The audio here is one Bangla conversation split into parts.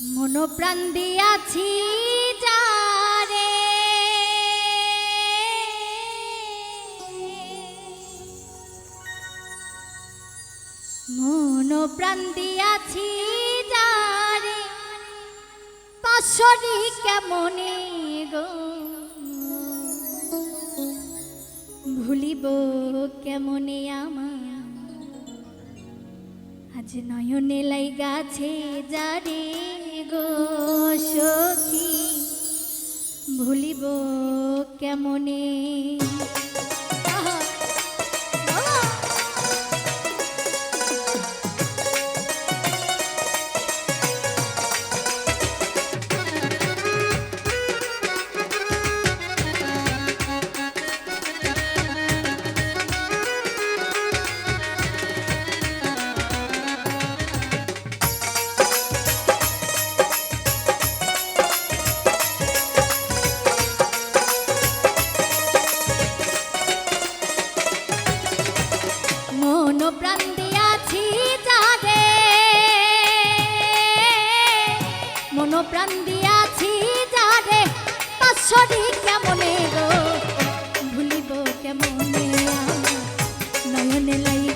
মনোপ্রাণ দিয়াছি যারে। মনোপ্রাণ দিয়াছি যারে। পাশরি কেমনে গো? ভুলিব কেমনে আমার আজ নয়নে লাই গাছে যারে। গো সখী ভুলিব কেমনে?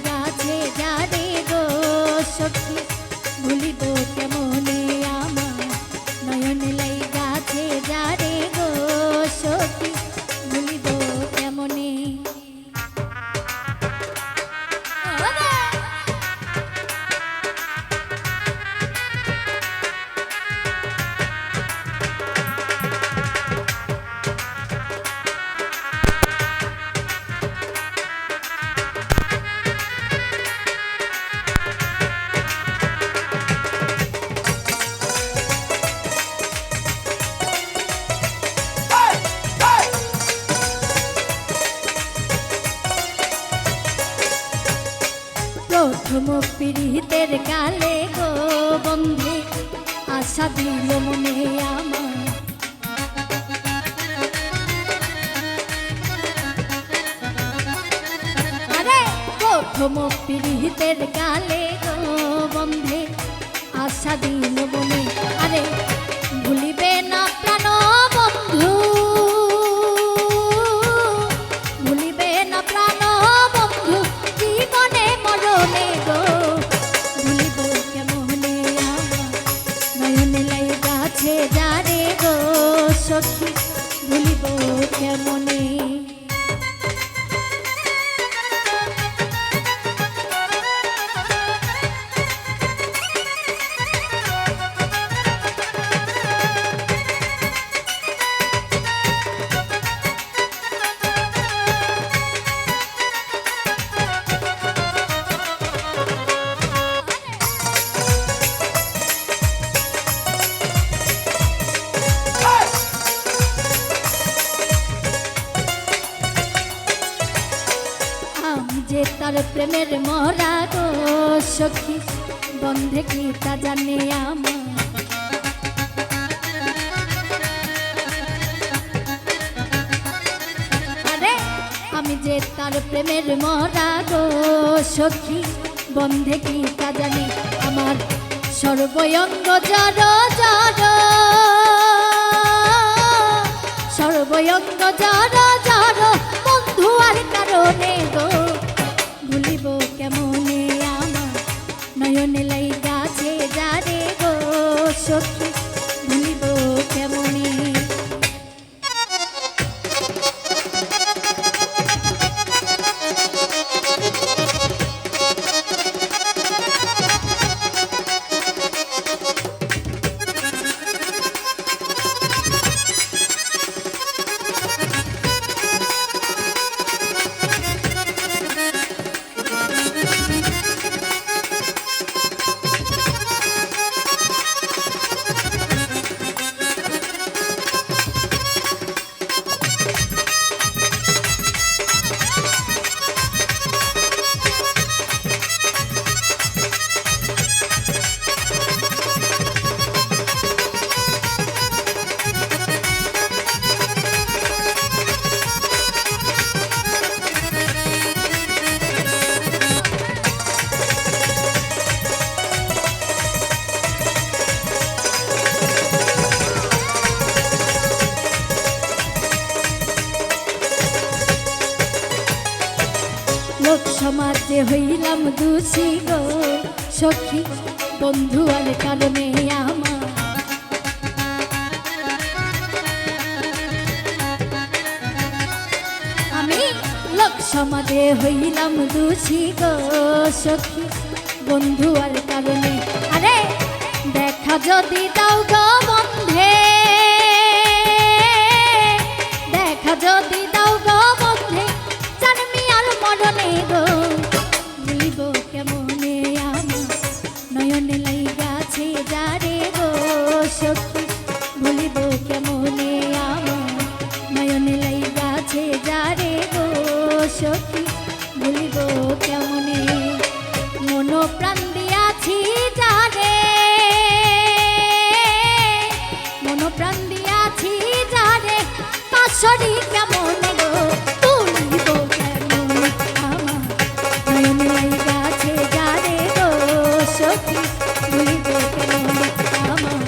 গাছে যারে গো সখী ভুলিব প্রথম পীড়িতের কালে গো বন্ধে, আশা দিল মনে আমার। প্রথম পীড়িতের কালে গো বন্ধে, আশা দিল আমি যে তার প্রেমের মরা গো সখী, বন্ধে কি তা জানে আমার? আমি যে তার প্রেমের মরা গো সখী, বন্ধে কি তা জানে আমার? সর্বয়ঙ্গ জড় জড়। সর্বয়ঙ্গ জড় জড়। বন্ধু আর কারণে গো সখী সমাজে হইলাম দোষী গো। সখী, বন্ধু আর কারণে আমার। আমি লোক সমাজে হইলাম দোষী গো। সখী, বন্ধু আর কারণে আরে, দেখা যদি দাও গো বন্ধে। দেখা যদি পাশরি কেমন গো তুলিব কেমন? আমার নয়ন লাই গাছে যারে গো সখী ভুলিব কেমন? আমার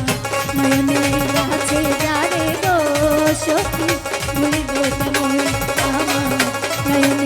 গো সখী ভুলিব কেমন? আমার নয়ন